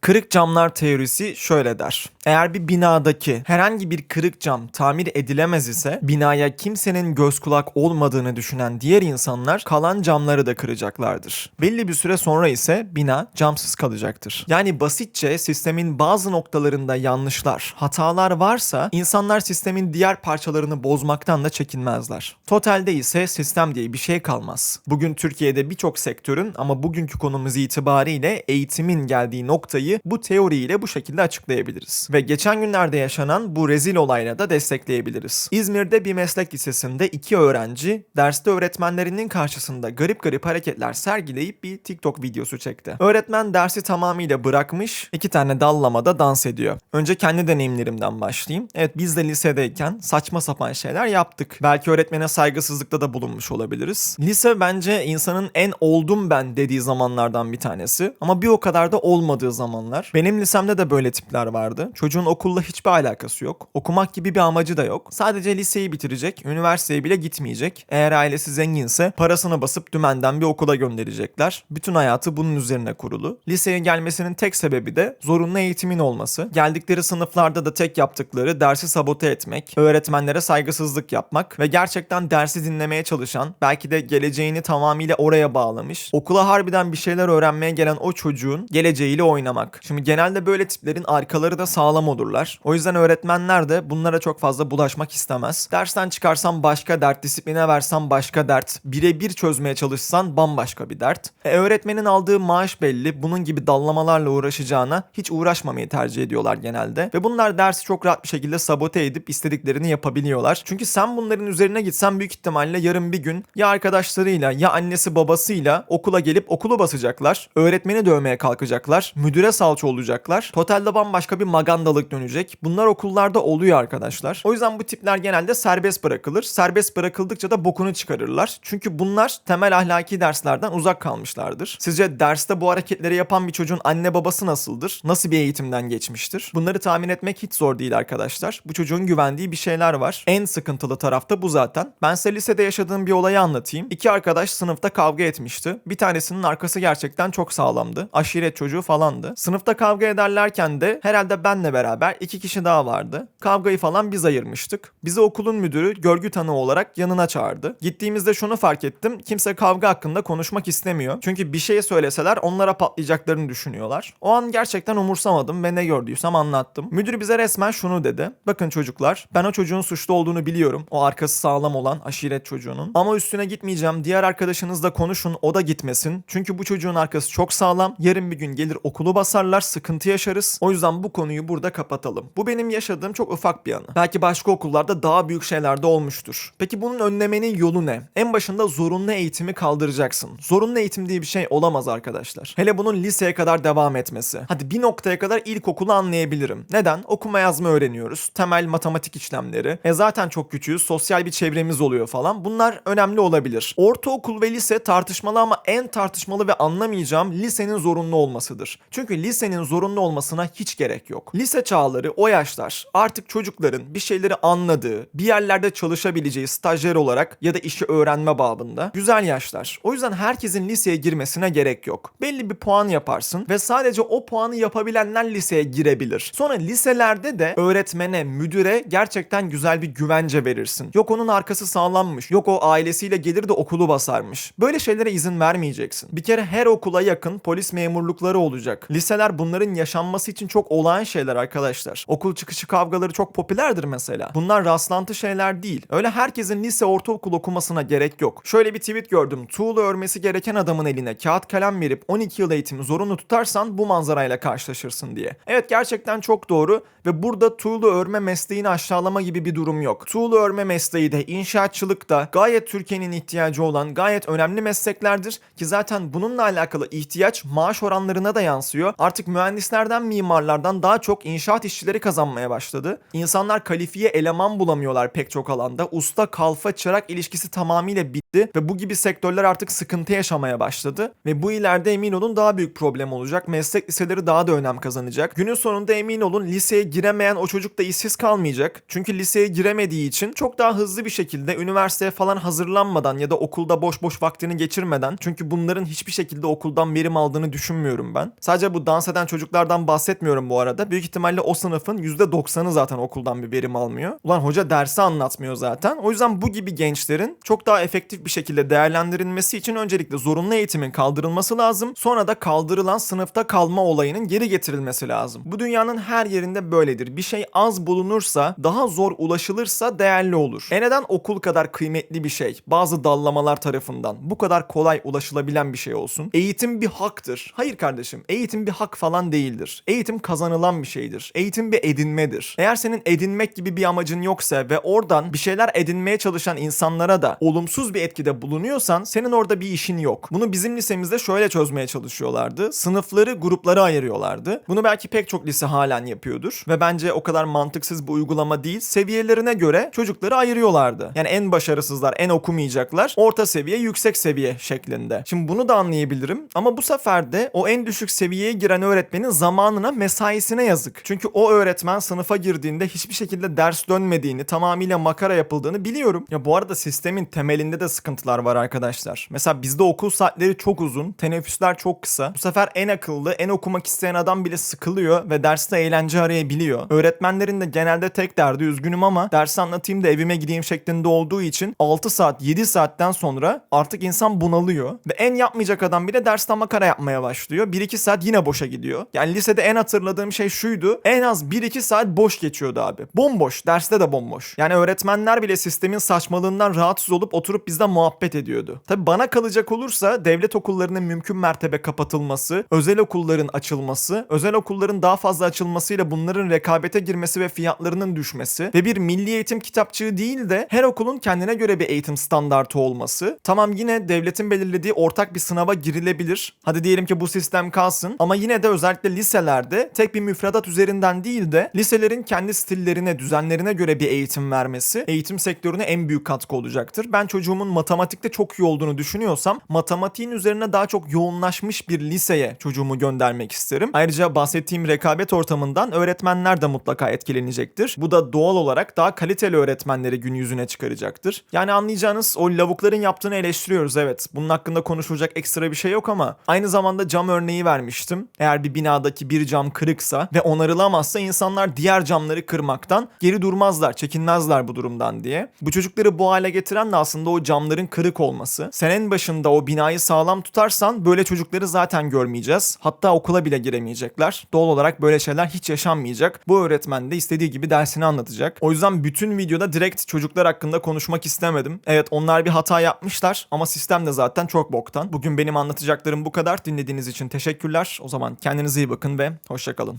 Kırık camlar teorisi şöyle der. Eğer bir binadaki herhangi bir kırık cam tamir edilemez ise binaya kimsenin göz kulak olmadığını düşünen diğer insanlar kalan camları da kıracaklardır. Belli bir süre sonra ise bina camsız kalacaktır. Yani basitçe sistemin bazı noktalarında yanlışlar, hatalar varsa insanlar sistemin diğer parçalarını bozmaktan da çekinmezler. Totalde ise sistem diye bir şey kalmaz. Bugün Türkiye'de birçok sektörün ama bugünkü konumuz itibariyle eğitimin geldiği noktayı bu teoriyle bu şekilde açıklayabiliriz. Ve geçen günlerde yaşanan bu rezil olayla da destekleyebiliriz. İzmir'de bir meslek lisesinde iki öğrenci derste öğretmenlerinin karşısında garip garip hareketler sergileyip bir TikTok videosu çekti. Öğretmen dersi tamamıyla bırakmış, iki tane dallamada dans ediyor. Önce kendi deneyimlerimden başlayayım. Evet biz de lisedeyken saçma sapan şeyler yaptık. Belki öğretmene saygısızlıkta da bulunmuş olabiliriz. Lise bence insanın en oldum ben dediği zamanlardan bir tanesi. Ama bir o kadar da olmadığı zamanlar. Benim lisemde de böyle tipler vardı. Çocuğun okulla hiçbir alakası yok. Okumak gibi bir amacı da yok. Sadece liseyi bitirecek, üniversiteye bile gitmeyecek. Eğer ailesi zenginse parasını basıp dümenden bir okula gönderecekler. Bütün hayatı bunun üzerine kurulu. Liseye gelmesinin tek sebebi de zorunlu eğitimin olması. Geldikleri sınıflarda da tek yaptıkları dersi sabote etmek, öğretmenlere saygısızlık yapmak ve gerçekten dersi dinlemeye çalışan, belki de geleceğini tamamıyla oraya bağlamış, okula harbiden bir şeyler öğrenmeye gelen o çocuğun geleceğiyle oynamak. Şimdi genelde böyle tiplerin arkaları da sağlam olurlar. O yüzden öğretmenler de bunlara çok fazla bulaşmak istemez. Dersten çıkarsan başka dert, disipline versen başka dert, birebir çözmeye çalışsan bambaşka bir dert. E, öğretmenin aldığı maaş belli. Bunun gibi dallamalarla uğraşacağına hiç uğraşmamayı tercih ediyorlar genelde. Ve bunlar dersi çok rahat bir şekilde sabote edip istediklerini yapabiliyorlar. Çünkü sen bunların üzerine gitsen büyük ihtimalle yarın bir gün ya arkadaşlarıyla ya annesi babasıyla okula gelip okulu basacaklar. Öğretmeni dövmeye kalkacaklar. Müdüre salça olacaklar. Totalde bambaşka bir magandalık dönecek. Bunlar okullarda oluyor arkadaşlar. O yüzden bu tipler genelde serbest bırakılır. Serbest bırakıldıkça da bokunu çıkarırlar. Çünkü bunlar temel ahlaki derslerden uzak kalmışlardır. Sizce derste bu hareketleri yapan bir çocuğun anne babası nasıldır? Nasıl bir eğitimden geçmiştir? Bunları tahmin etmek hiç zor değil arkadaşlar. Bu çocuğun güvendiği bir şeyler var. En sıkıntılı taraf da bu zaten. Ben size lisede yaşadığım bir olayı anlatayım. İki arkadaş sınıfta kavga etmişti. Bir tanesinin arkası gerçekten çok sağlamdı. Aşiret çocuğu falandı. Sınıfta kavga ederlerken de herhalde benle beraber iki kişi daha vardı. Kavgayı falan biz ayırmıştık. Bizi okulun müdürü görgü tanığı olarak yanına çağırdı. Gittiğimizde şunu fark ettim. Kimse kavga hakkında konuşmak istemiyor. Çünkü bir şey söyleseler onlara patlayacaklarını düşünüyorlar. O an gerçekten umursamadım ve ne gördüysem anlattım. Müdür bize resmen şunu dedi. Bakın çocuklar ben o çocuğun suçlu olduğunu biliyorum. O arkası sağlam olan aşiret çocuğunun. Ama üstüne gitmeyeceğim. Diğer arkadaşınızla konuşun o da gitmesin. Çünkü bu çocuğun arkası çok sağlam. Yarın bir gün gelir okulu basarlar sıkıntı yaşarız. O yüzden bu konuyu burada kapatalım. Bu benim yaşadığım çok ufak bir anı. Belki başka okullarda daha büyük şeyler de olmuştur. Peki bunun önlemenin yolu ne? En başında zorunlu eğitimi kaldıracaksın. Zorunlu eğitim diye bir şey olamaz arkadaşlar. Hele bunun liseye kadar devam etmesi. Hadi bir noktaya kadar ilkokulu anlayabilirim. Neden? Okuma yazma öğreniyoruz. Temel matematik işlemleri. E zaten çok küçüğüz. Sosyal bir çevremiz oluyor falan. Bunlar önemli olabilir. Ortaokul ve lise tartışmalı ama en tartışmalı ve anlamayacağım lisenin zorunlu olmasıdır. Çünkü lisenin zorunlu olmasına hiç gerek yok. Lise çağları o yaşlar artık çocukların bir şeyleri anladığı, bir yerlerde çalışabileceği stajyer olarak ya da işi öğrenme babında güzel yaşlar. O yüzden herkesin liseye girmesine gerek yok. Belli bir puan yaparsın ve sadece o puanı yapabilenler liseye girebilir. Sonra liselerde de öğretmene, müdüre gerçekten güzel bir güvence verirsin. Yok onun arkası sağlammış. Yok o ailesiyle gelir de okulu basarmış. Böyle şeylere izin vermeyeceksin. Bir kere her okula yakın polis memurlukları olacak. Liseler bunların yaşanması için çok olağan şeyler arkadaşlar. Okul çıkışı kavgaları çok popülerdir mesela. Bunlar rastlantı şeyler değil. Öyle herkesin lise ortaokul okumasına gerek yok. Şöyle bir tweet gördüm. Tuğla örmesi gereken adamın eline kağıt kalem verip 12 yıl eğitimi zorunlu tutarsan bu manzarayla karşılaşırsın diye. Evet gerçekten çok doğru ve burada tuğla örme mesleğini aşağılama gibi bir durum yok. Tuğla örme mesleği de inşaatçılık da gayet Türkiye'nin ihtiyacı olan gayet önemli mesleklerdir ki zaten bununla alakalı ihtiyaç maaş oranlarına da yansıyor. Mühendislerden mimarlardan daha çok inşaat işçileri kazanmaya başladı. İnsanlar kalifiye eleman bulamıyorlar pek çok alanda. Usta kalfa çırak ilişkisi tamamıyla bitti ve bu gibi sektörler artık sıkıntı yaşamaya başladı ve bu ileride emin olun daha büyük problem olacak. Meslek liseleri daha da önem kazanacak. Günün sonunda emin olun liseye giremeyen o çocuk da işsiz kalmayacak. Çünkü liseye giremediği için çok daha hızlı bir şekilde üniversiteye falan hazırlanmadan ya da okulda boş boş vaktini geçirmeden çünkü bunların hiçbir şekilde okuldan verim aldığını düşünmüyorum ben. Sadece bu dans eden çocuklardan bahsetmiyorum bu arada. Büyük ihtimalle o sınıfın %90'ı zaten okuldan bir verim almıyor. Ulan hoca dersi anlatmıyor zaten. O yüzden bu gibi gençlerin çok daha efektif bir şekilde değerlendirilmesi için öncelikle zorunlu eğitimin kaldırılması lazım. Sonra da kaldırılan sınıfta kalma olayının geri getirilmesi lazım. Bu dünyanın her yerinde böyledir. Bir şey az bulunursa, daha zor ulaşılırsa değerli olur. E neden okul kadar kıymetli bir şey bazı dallamalar tarafından bu kadar kolay ulaşılabilen bir şey olsun? Eğitim bir haktır. Hayır kardeşim, eğitim bir hak falan değildir. Eğitim kazanılan bir şeydir. Eğitim bir edinmedir. Eğer senin edinmek gibi bir amacın yoksa ve oradan bir şeyler edinmeye çalışan insanlara da olumsuz bir etkide bulunuyorsan senin orada bir işin yok. Bunu bizim lisemizde şöyle çözmeye çalışıyorlardı. Sınıfları gruplara ayırıyorlardı. Bunu belki pek çok lise halen yapıyordur ve bence o kadar mantıksız bir uygulama değil. Seviyelerine göre çocukları ayırıyorlardı. Yani en başarısızlar, en okumayacaklar, orta seviye, yüksek seviye şeklinde. Şimdi bunu da anlayabilirim ama bu sefer de o en düşük seviyeye giren öğretmenin zamanına, mesaisine yazık. Çünkü o öğretmen sınıfa girdiğinde hiçbir şekilde ders dönmediğini, tamamıyla makara yapıldığını biliyorum. Ya bu arada sistemin temelinde de sıkıntılar var arkadaşlar. Mesela bizde okul saatleri çok uzun, teneffüsler çok kısa. Bu sefer en akıllı, en okumak isteyen adam bile sıkılıyor ve derste eğlence arayabiliyor. Öğretmenlerin de genelde tek derdi üzgünüm ama ders anlatayım da evime gideyim şeklinde olduğu için 6 saat, 7 saatten sonra artık insan bunalıyor. Ve en yapmayacak adam bile dersten makara yapmaya başlıyor. 1-2 saat yine boşa gidiyor. Yani lisede en hatırladığım şey şuydu. En az 1-2 saat boş geçiyordu abi. Bomboş. Derste de bomboş. Yani öğretmenler bile sistemin saçmalığından rahatsız olup oturup bizden muhabbet ediyordu. Tabi bana kalacak olursa devlet okullarının mümkün mertebe kapatılması, özel okulların açılması, özel okulların daha fazla açılmasıyla bunların rekabete girmesi ve fiyatlarının düşmesi ve bir milli eğitim kitapçığı değil de her okulun kendine göre bir eğitim standartı olması. Tamam yine devletin belirlediği ortak bir sınava girilebilir. Hadi diyelim ki bu sistem kalsın ama yine de özellikle liselerde tek bir müfredat üzerinden değil de liselerin kendi stillerine, düzenlerine göre bir eğitim vermesi eğitim sektörüne en büyük katkı olacaktır. Ben çocuğumun matematikte çok iyi olduğunu düşünüyorsam matematiğin üzerine daha çok yoğunlaşmış bir liseye çocuğumu göndermek isterim. Ayrıca bahsettiğim rekabet ortamından öğretmenler de mutlaka etkilenecektir. Bu da doğal olarak daha kaliteli öğretmenleri gün yüzüne çıkaracaktır. Yani anlayacağınız o lavukların yaptığını eleştiriyoruz evet. Bunun hakkında konuşulacak ekstra bir şey yok ama aynı zamanda cam örneği vermiştim. Eğer bir binadaki bir cam kırıksa ve onarılamazsa insanlar diğer camları kırmaktan geri durmazlar, çekinmezler bu durumdan diye. Bu çocukları bu hale getiren de aslında o camların kırık olması. Sen en başında o binayı sağlam tutarsan böyle çocukları zaten görmeyeceğiz. Hatta okula bile giremeyecekler. Doğal olarak böyle şeyler hiç yaşanmayacak. Bu öğretmen de istediği gibi dersini anlatacak. O yüzden bütün videoda direkt çocuklar hakkında konuşmak istemedim. Evet onlar bir hata yapmışlar ama sistem de zaten çok boktan. Bugün benim anlatacaklarım bu kadar. Dinlediğiniz için teşekkürler. O zaman kendinize iyi bakın ve hoşçakalın.